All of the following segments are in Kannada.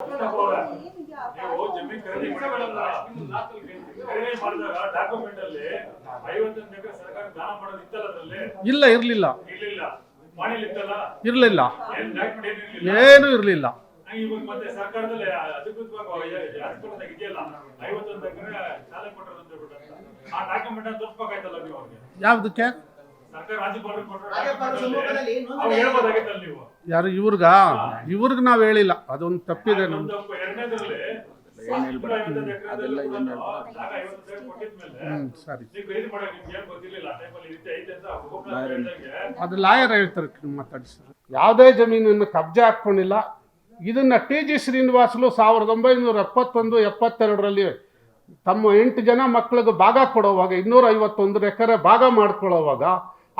ನೀವು ಜಮೀನ್ ಖರೀದಿ ಮಾಡಿದ್ರಲ್ಲ, ಖರೀದಿ ಮಾಡಿದಾಗ ಡಾಕ್ಯುಮೆಂಟ್ ಅಲ್ಲಿ ಐವತ್ತೊಂದು ಎಕರೆ ಸರ್ಕಾರ ದಾನ ಮಾಡೋದು ಇತ್ತಲ್ಲ ಅದ್ರಲ್ಲಿ? ಇಲ್ಲ ಇರ್ಲಿಲ್ಲ. ಇರ್ಲಿಲ್ಲ. ಏನು ಇರ್ಲಿಲ್ಲ. ಏನ್ ಡಾಕ್ಯುಮೆಂಟ್ ಏನಿರ್ಲಿಲ್ಲ ಏನೂ ಇರಲಿಲ್ಲ. ಇವಾಗ ಮತ್ತೆ ಸರ್ಕಾರದಲ್ಲಿ ಅಧಿಕೃತವಾಗಿ ಅಧಿಕೃತವಾಗಿ ಇದೆಯಲ್ಲ? ಐವತ್ತೊಂದು ಎಕರೆ ಶಾಲೆ ಕೊಟ್ಟರು ಅಂತ ಹೇಳ್ಬಿಟ್ಟು ಆ ಡಾಕ್ಯುಮೆಂಟ್ ತೋರಿಸ್ಬೇಕಾಯ್ತಲ್ಲ ನೀವು ಅವ್ರಿಗೆ? ಯಾವುದಕ್ಕೆ? ಯಾರು ಇವ್ರಿಗ? ಇವ್ರಿಗೆ ನಾವ್ ಹೇಳಿಲ್ಲ. ಅದೊಂದು ತಪ್ಪಿದೆ ನಮ್ದು. ಸರಿ. ಅದು ಲಾಯರ್ ಹೇಳ್ತಾರೆ ಮಾತಾಡಿಸಿ ಯಾವುದೇ ಜಮೀನನ್ನು ಕಬ್ಜೆ ಹಾಕೊಂಡಿಲ್ಲ. ಇದನ್ನ ಟಿ ಜಿ ಶ್ರೀನಿವಾಸಲು ಸಾವಿರದ ಒಂಬೈನೂರ ಎಪ್ಪತ್ತೊಂದು ಎಪ್ಪತ್ತೆರಡರಲ್ಲಿ ತಮ್ಮ ಎಂಟು ಜನ ಮಕ್ಕಳಿಗೆ ಭಾಗ ಕೊಡೋವಾಗ ಇನ್ನೂರ ಐವತ್ತೊಂದು ಎಕರೆ ಭಾಗ ಮಾಡ್ಕೊಳ್ಳೋವಾಗ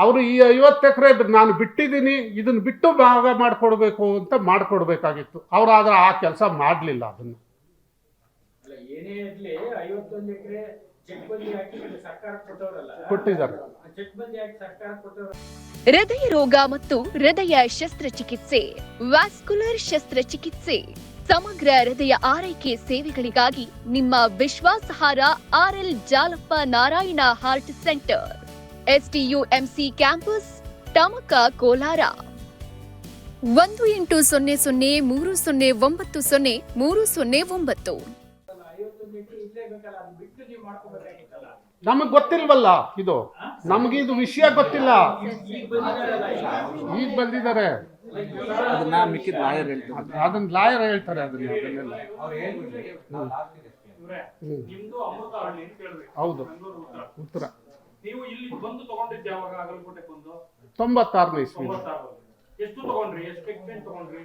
ಅವರು ಈ ಐವತ್ತು ಎಕರೆ ನಾನು ಬಿಟ್ಟಿದ್ದೀನಿ ಇದನ್ನು ಬಿಟ್ಟು ಭಾಗ ಮಾಡಿಕೊಡ್ಬೇಕು ಅಂತ ಮಾಡಿಕೊಡ್ಬೇಕಾಗಿತ್ತು. ಅವ್ರು ಆದರೆ ಆ ಕೆಲಸ ಮಾಡಲಿಲ್ಲ ಅದನ್ನು. ಕೊಟ್ಟಿದ್ದಾರೆ. ಹೃದಯ ರೋಗ ಮತ್ತು ಹೃದಯ ಶಸ್ತ್ರಚಿಕಿತ್ಸೆ ವ್ಯಾಸ್ಕುಲರ್ ಶಸ್ತ್ರಚಿಕಿತ್ಸೆ ಸಮಗ್ರ ಹೃದಯ ಆರೈಕೆ ಸೇವೆಗಳಿಗಾಗಿ ನಿಮ್ಮ ವಿಶ್ವಾಸಾರ್ಹ RL Jalappa Narayana heart center. STUMC campus Tamaka Kolar. ಒಂದು ಎಂಟು ಸೊನ್ನೆ ಸೊನ್ನೆ ಮೂರು ಸೊನ್ನೆ ಒಂಬತ್ತು ಸೊನ್ನೆ ಮೂರು ಸೊನ್ನೆ ಒಂಬತ್ತು. ನಮಗ್ ಗೊತ್ತಿಲ್ವಲ್ಲ ಇದು? ನಮಗೆ ಇದು ವಿಷಯ ಗೊತ್ತಿಲ್ಲ. ಈಗ ಬಂದಿದ್ದಾರೆ. ಅದನ್ನ ಮಿಕ್ಕಿದ ಲಾಯರ್ ಹೇಳ್ತಾರೆ ಅದನ್ನ ಲಾಯರ್ ಹೇಳ್ತಾರೆ ಅದನ್ನ ಅದನ್ನೆಲ್ಲ. ಹ್ಮ್. ಹೌದು. ಉತ್ತರ ಉತ್ತರ. ನೀವು ಇಲ್ಲಿ ಬಂದು ತಗೊಂಡಿದ್ದು ಯಾವಾಗ ಅಗಲಕೋಟೆಗೆ ಬಂದು? ತೊಂಬತ್ತಾರನೇ ಇಸ್ವಿ. ತೊಂಬತ್ತಾರು ಎಷ್ಟು ತಗೊಂಡ್ರಿ? ಎಷ್ಟು ಎಕ್ಸ್ಟೆಂಟ್ ತಗೊಂಡ್ರಿ?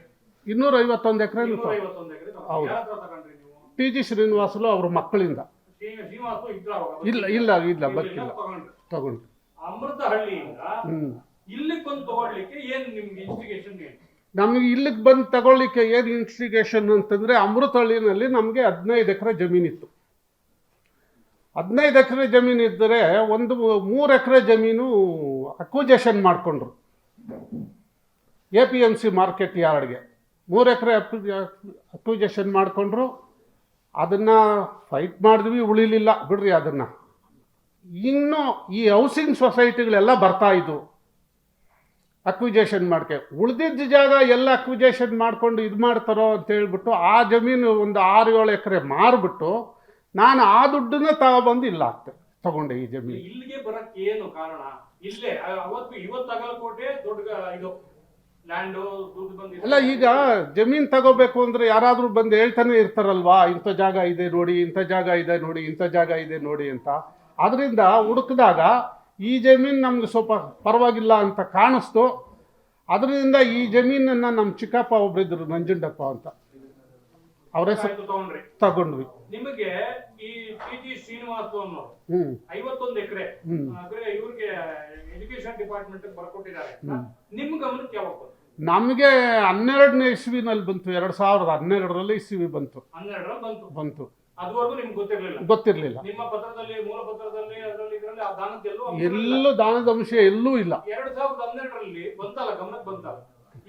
ಇನ್ನೂರ ಐವತ್ತೊಂದು ಎಕರೆ ಐವತ್ತೊಂದು ಎಕರೆ ಹೌದು. ತಗೊಂಡ್ರಿ ನೀವು? ಟಿ ಜಿ ಶ್ರೀನಿವಾಸಲು ಅವ್ರ ಮಕ್ಕಳಿಂದ. ಶ್ರೀ- ಶ್ರೀನಿವಾಸ ಇದ್ರ ಅವಾಗ ಇಲ್ಲ ಇಲ್ಲ ಇಲ್ಲ ಬರ್ತಿಲ್ಲ. ತಗೊಂಡ್ರಿ. ತಗೊಂಡು ಅಮೃತ ಹಳ್ಳಿಯಿಂದ ಹ್ಮ್. ಇಲ್ಲಿಗೆ ಬಂದು ತಗೊಳ್ಳಿಕ್ಕೆ ಏನ್ ನಿಮ್ಗೆ ಇನ್ಸ್ಟಿಗೇಷನ್ ಏನು? ನಮಗೆ ಇಲ್ಲಿಗೆ ಬಂದು ತಗೊಳ್ಳಿಕ್ಕೆ ಏನು ಇನ್ಸ್ಟಿಗೇಷನ್ ಅಂತಂದ್ರೆ ಅಮೃತಹಳ್ಳಿನಲ್ಲಿ ನಮಗೆ ಹದಿನೈದು ಎಕರೆ ಜಮೀನಿತ್ತು. ಹದಿನೈದು ಎಕರೆ ಜಮೀನು ಇದ್ದರೆ ಒಂದು ಮೂರು ಎಕರೆ ಜಮೀನು ಅಕ್ವಿಜೇಷನ್ ಮಾಡಿಕೊಂಡ್ರು. A P M C market ಯಾರ್ಡ್ಗೆ. ಮೂರು ಎಕರೆ ಅಕ್ವಿಜೇಷನ್ ಮಾಡಿಕೊಂಡ್ರು. ಅದನ್ನು ಫೈಟ್ ಮಾಡಿದ್ವಿ, ಉಳಿಲಿಲ್ಲ. ಬಿಡ್ರಿ ಅದನ್ನು. ಇನ್ನು ಈ ಹೌಸಿಂಗ್ ಸೊಸೈಟಿಗಳೆಲ್ಲ ಬರ್ತಾ ಇದ್ವು. ಅಕ್ವಿಜೇಷನ್ ಮಾಡ್ಕೆ. ಉಳಿದಿದ್ದ ಜಾಗ ಎಲ್ಲ ಅಕ್ವಿಜೇಷನ್ ಮಾಡಿಕೊಂಡು ಇದು ಮಾಡ್ತಾರೋ ಅಂತ ಹೇಳ್ಬಿಟ್ಟು ಆ ಜಮೀನು ಒಂದು ಆರು ಏಳು ಎಕರೆ ಮಾರ್ಬಿಟ್ಟು ನಾನು ಆ ದುಡ್ಡನ್ನ ತಗೊಬಂದು ಇಲ್ಲ ಹಾಕ್ತೆ ತಗೊಂಡೆ ಈ ಜಮೀನು. ಇಲ್ಲಿಗೆ ಬರಕ್ಕೆ ಏನು ಕಾರಣ? ಇಲ್ಲೇ ಅವತ್ತು ಇವತ್ತು ಅಗಲಕೋಟೆ ದೊಡ್ಡ ಇದು ಅಲ್ಲ ಈಗ ಜಮೀನ್ ತಗೋಬೇಕು ಅಂದ್ರೆ ಯಾರಾದರೂ ಬಂದು ಹೇಳ್ತಾನೆ ಇರ್ತಾರಲ್ವಾ ಇಂಥ ಜಾಗ ಇದೆ ನೋಡಿ ಇಂಥ ಜಾಗ ಇದೆ ನೋಡಿ ಇಂಥ ಜಾಗ ಇದೆ ನೋಡಿ ಅಂತ. ಅದರಿಂದ ಹುಡುಕಿದಾಗ ಈ ಜಮೀನು ನಮ್ಗೆ ಸ್ವಲ್ಪ ಪರವಾಗಿಲ್ಲ ಅಂತ ಕಾಣಿಸ್ತು. ಅದರಿಂದ ಈ ಜಮೀನನ್ನು ನಮ್ಮ ಚಿಕ್ಕಪ್ಪ ಒಬ್ಬರಿದ್ರು ನಂಜುಂಡಪ್ಪ ಅಂತ. ಅವರೇ ತಗೊಂಡ್ರಿ. ತಗೊಂಡ್ವಿ. ನಿಮಗೆ ಈ ಪಿ ಜಿ ಶ್ರೀನಿವಾಸ ಅನ್ನೋರು ಹ್ಞೂ ಐವತ್ತೊಂದು ಎಕರೆ. ಅಂದ್ರೆ ಇವ್ರಿಗೆ ಎಜುಕೇಶನ್ ಡಿಪಾರ್ಟ್ಮೆಂಟ್ ಬರ್ಕೊಟ್ಟಿದ್ದಾರೆ ನಿಮ್ ಗಮನಕ್ಕೆ ಯಾವಾಗ ನಮಗೆ ಹನ್ನೆರಡನೇ ಇಸ್ವಿನಲ್ಲಿ ಬಂತು ಎರಡ್ ಸಾವಿರದ ಹನ್ನೆರಡರಲ್ಲಿ ಇಸ್ವಿ ಬಂತು. ಹನ್ನೆರಡರಲ್ಲಿ ಬಂತು. ಬಂತು. ಅದುವರೆಗೂ ನಿಮ್ಗೆ ಗೊತ್ತಿರ್ಲಿಲ್ಲ? ಗೊತ್ತಿರಲಿಲ್ಲ. ನಿಮ್ಮ ಪತ್ರದಲ್ಲಿ ಮೂಲ ಪತ್ರದಲ್ಲಿ ಅದರಲ್ಲಿ ಇದರಲ್ಲಿ ಆ ದಾನದ್ದೆಲ್ಲೂ ಎಲ್ಲೂ ದಾನದ ಅಂಶ ಎಲ್ಲೂ ಇಲ್ಲ. ಎರಡ್ ಸಾವಿರದ ಹನ್ನೆರಡರಲ್ಲಿ ಬಂತಲ್ಲ ಗಮನಕ್ಕೆ ಬಂತಲ್ಲ?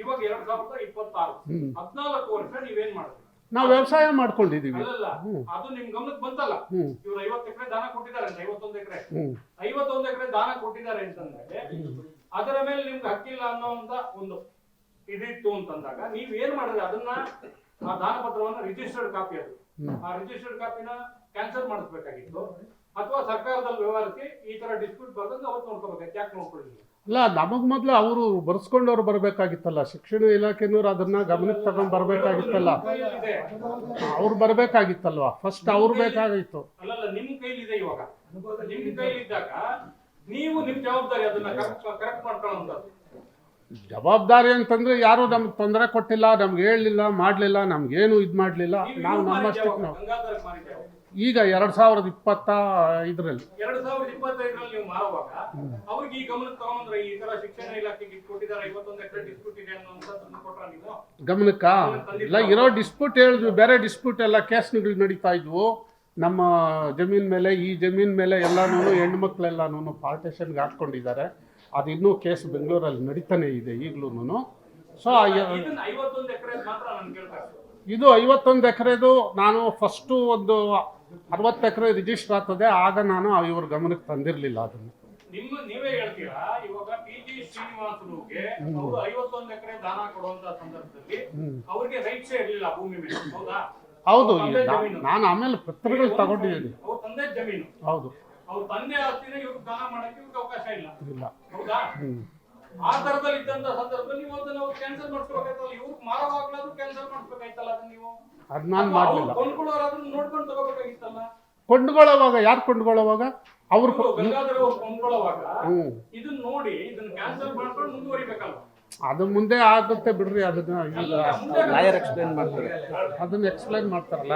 ಇವಾಗ ಎರಡ್ ಸಾವಿರದ ಇಪ್ಪತ್ತಾರು. ಹದಿನಾಲ್ಕು ಹದ್ನಾಲ್ಕು ವರ್ಷ ನೀವೇನ್ ಮಾಡಿದ್ರಿ? ನಾವು ವ್ಯವಸಾಯ ಮಾಡ್ಕೊಂಡಿದೀವಿ. ಅದು ನಿಮ್ ಗಮನಕ್ಕೆ ಬಂತಲ್ಲ. ಇವ್ರು ಐವತ್ತು ಎಕರೆ ದಾನ ಕೊಟ್ಟಿದ್ದಾರೆ ಅಂತ ಐವತ್ತೊಂದು ಎಕರೆ. ಐವತ್ತೊಂದು ಎಕರೆ ದಾನ ಕೊಟ್ಟಿದ್ದಾರೆ ಅಂತಂದ್ರೆ ಅದರ ಮೇಲೆ ನಿಮ್ಗೆ ಹಕ್ಕಿಲ್ಲ ಅನ್ನೋಂತ ಒಂದು ಇದಿತ್ತು ಅಂತಂದಾಗ ನೀವ್ ಏನ್ ಮಾಡಿದ್ರೆ? ಅದನ್ನ ಆ ದಾನ ಪತ್ರವನ್ನ ರಿಜಿಸ್ಟರ್ಡ್ ಕಾಪಿ ಅದು. ಆ ರಿಜಿಸ್ಟರ್ಡ್ ಕಾಪಿನ ಕ್ಯಾನ್ಸಲ್ ಮಾಡಿಸ್ಬೇಕಾಗಿತ್ತು. ಅಥವಾ ಸರ್ಕಾರದಲ್ಲಿ ವ್ಯವಹರಿಸಿ ಈ ತರ ಡಿಸ್ಪ್ಯೂಟ್ ಬರ್ದಂಗೆ ಅವತ್ತು ನೋಡ್ಕೋಬೇಕು. ಯಾಕೆ ನೋಡ್ಕೊಳ್ಳಿ ಅಲ್ಲ ನಮಗ್ ಮೊದಲು ಅವರು ಬರ್ಸ್ಕೊಂಡವ್ರು ಬರಬೇಕಾಗಿತ್ತಲ್ಲ. ಶಿಕ್ಷಣ ಇಲಾಖೆನೂರು ಅದನ್ನ ಗಮನಕ್ಕೆ ತಗೊಂಡ್ ಬರಬೇಕಾಗಿತ್ತಲ್ಲ. ಅವ್ರು ಬರಬೇಕಾಗಿತ್ತಲ್ವಾ? ಫಸ್ಟ್ ಅವ್ರು ಬೇಕಾಗಿತ್ತು. ಅಲ್ಲಲ್ಲ ನಿಮ್ ಕೈಲಿದೆ ಇವಾಗ. ನಿಮ್ ಕೈಲಿದ್ದಾಗ ನೀವು ನಿಮ್ ಜವಾಬ್ದಾರಿ ಅದನ್ನ ಕರೆಕ್ಟ್ ಕರೆಕ್ಟ್ ಮಾಡ್ಕೊಳ್ಳೋಂಥದ್ದು. ಜವಾಬ್ದಾರಿ ಅಂತಂದ್ರೆ ಯಾರು ನಮ್ಗೆ ತೊಂದರೆ ಕೊಟ್ಟಿಲ್ಲ ನಮ್ಗೆ ಹೇಳಲಿಲ್ಲ ಮಾಡಲಿಲ್ಲ ನಮ್ಗೇನು ಇದು ಮಾಡಲಿಲ್ಲ. ನಾವು ನಮ್ಮಷ್ಟು ನಮ್ಮಷ್ಟಕ್ಕೆ ನಾವು? ಈಗ ಎರಡ್ ಸಾವಿರದ ಇಪ್ಪತ್ತ ಇದರಲ್ಲಿ ಎರಡ್ ಸಾವಿರದ ಇಪ್ಪತ್ತೈದರಲ್ಲಿ ನೀವು ಮಾರುವಾಗ ಅವ್ರಿಗೆ ಈ ಗಮನಕ್ಕೆ ತಗೊಂಡ್ರೆ ಈ ತರ ಶಿಕ್ಷಣ ಇಲಾಖೆಗೆ ಇದ್ ಕೊಟ್ಟಿದ್ದಾರೆ ಐವತ್ತೊಂದು ಎಕರೆ ಡಿಸ್ಪ್ಯೂಟ್ ಇದೆ ಅನ್ನೋಂಥದ್ದನ್ನ ಕೊಟ್ರ ನೀವು? ಗಮನಕ್ಕ? ಇಲ್ಲ ಇರೋ ಡಿಸ್ಪ್ಯೂಟ್ ಹೇಳಿದ್ವಿ ಬೇರೆ ಡಿಸ್ಪ್ಯೂಟ್ ಎಲ್ಲ ಕೇಸ್ಗಳು ನಡೀತಾ ಇದ್ವು. ನಮ್ಮ ಜಮೀನ್ ಮೇಲೆ ಈ ಜಮೀನ್ ಮೇಲೆ ಎಲ್ಲಾನು ಹೆಣ್ಮಕ್ಳೆಲ್ಲಾನು ಪಾರ್ಟೇಷನ್ಗೆ ಹಾಕ್ಕೊಂಡಿದ್ದಾರೆ. ಅದು ಇನ್ನೂ ಕೇಸ್ ಬೆಂಗಳೂರಲ್ಲಿ ನಡೀತಾನೆ ಇದೆ ಈಗಲೂ ಸೊ ಇದು ಐವತ್ತೊಂದು ಎಕರೆದು ನಾನು ಫಸ್ಟು ಒಂದು ಅರವತ್ತು ಎಕರೆ ರಿಜಿಸ್ಟರ್ ಆಗ್ತದೆ ಆಗ ನಾನು ಇವ್ರ ಗಮನಕ್ಕೆ ತಂದಿರಲಿಲ್ಲ ಅದನ್ನು. ನಿಮ್ಮ ನೀವೇ ಹೇಳ್ತೀರಾ? ಇವಾಗ ಪಿ ಜಿ ಶ್ರೀನಿವಾಸನಿಗೆ ಅವರು ಐವತ್ತೊಂದು ಎಕರೆ ದಾನ ಕೊಡುವಂತ ಸಂದರ್ಭದಲ್ಲಿ ಅವ್ರಿಗೆ ರೈಟ್ಸೇ ಇರಲಿಲ್ಲ ಭೂಮಿ ಮೇಲೆ. ಹೌದಾ? ನಾನು ಆಮೇಲೆ ಪತ್ರಗಳು ತಗೊಂಡಿದ್ದೀನಿ. ಅವ್ರ ತಂದೆ ಜಮೀನು. ಹೌದು. ಅವ್ರ ತಂದೆ ಆಸ್ತಿನ ಇವ್ರು ದಾನ ಮಾಡಕ್ಕೆ ಇವ್ರಿಗೆ ಅವಕಾಶ ಇಲ್ಲ. ಇಲ್ಲ. ಹೌದಾ? ಆ ತರದಲ್ಲಿ ಇದ್ದಂತ ಸಂದರ್ಭದಲ್ಲಿ ನೀವು ಅದನ್ನ ಅವ್ರು ಕ್ಯಾನ್ಸಲ್ ಮಾಡಿಸ್ಬೇಕಾಯ್ತಲ್ಲ ಇವ್ರಿಗೆ ಮಾರವಾಗ್ಲಾದ್ರೂ ಕ್ಯಾನ್ಸಲ್ ಮಾಡಿಸ್ಬೇಕಾಯ್ತಲ್ಲ ಅದನ್ನ ನೀವು? ಅದ್ ನಾನು ಮಾಡಲಿಲ್ಲ. ಕೊಂಡ್ಕೊಳ್ಳೋರಾದ್ರೂ ನೋಡ್ಕೊಂಡು ತಗೋಬೇಕಾಗಿತ್ತಲ್ಲ? ಕೊಂಡ್ಕೊಳ್ಳೋವಾಗ ಯಾರು ಕೊಂಡ್ಕೊಳ್ಳೋವಾಗ? ಅವ್ರು ಗಂಗಾಧರ ಅವ್ರು ಕೊಂಡ್ಕೊಳ್ಳೋವಾಗ ಇದನ್ನ ನೋಡಿ ಇದನ್ನ ಕ್ಯಾನ್ಸಲ್ ಮಾಡ್ಕೊಂಡು ಮುಂದುವರಿಬೇಕಲ್ಲ ಅದು ಮುಂದೆ ಆಗುತ್ತೆ ಬಿಡ್ರಿ ಅದನ್ನ ಈಗ ಲಾಯರ್ ಎಕ್ಸ್ಪ್ಲೈನ್ ಮಾಡ್ತಾರೆ. ಅದನ್ನ ಎಕ್ಸ್ಪ್ಲೈನ್ ಮಾಡ್ತಾರಲ್ಲ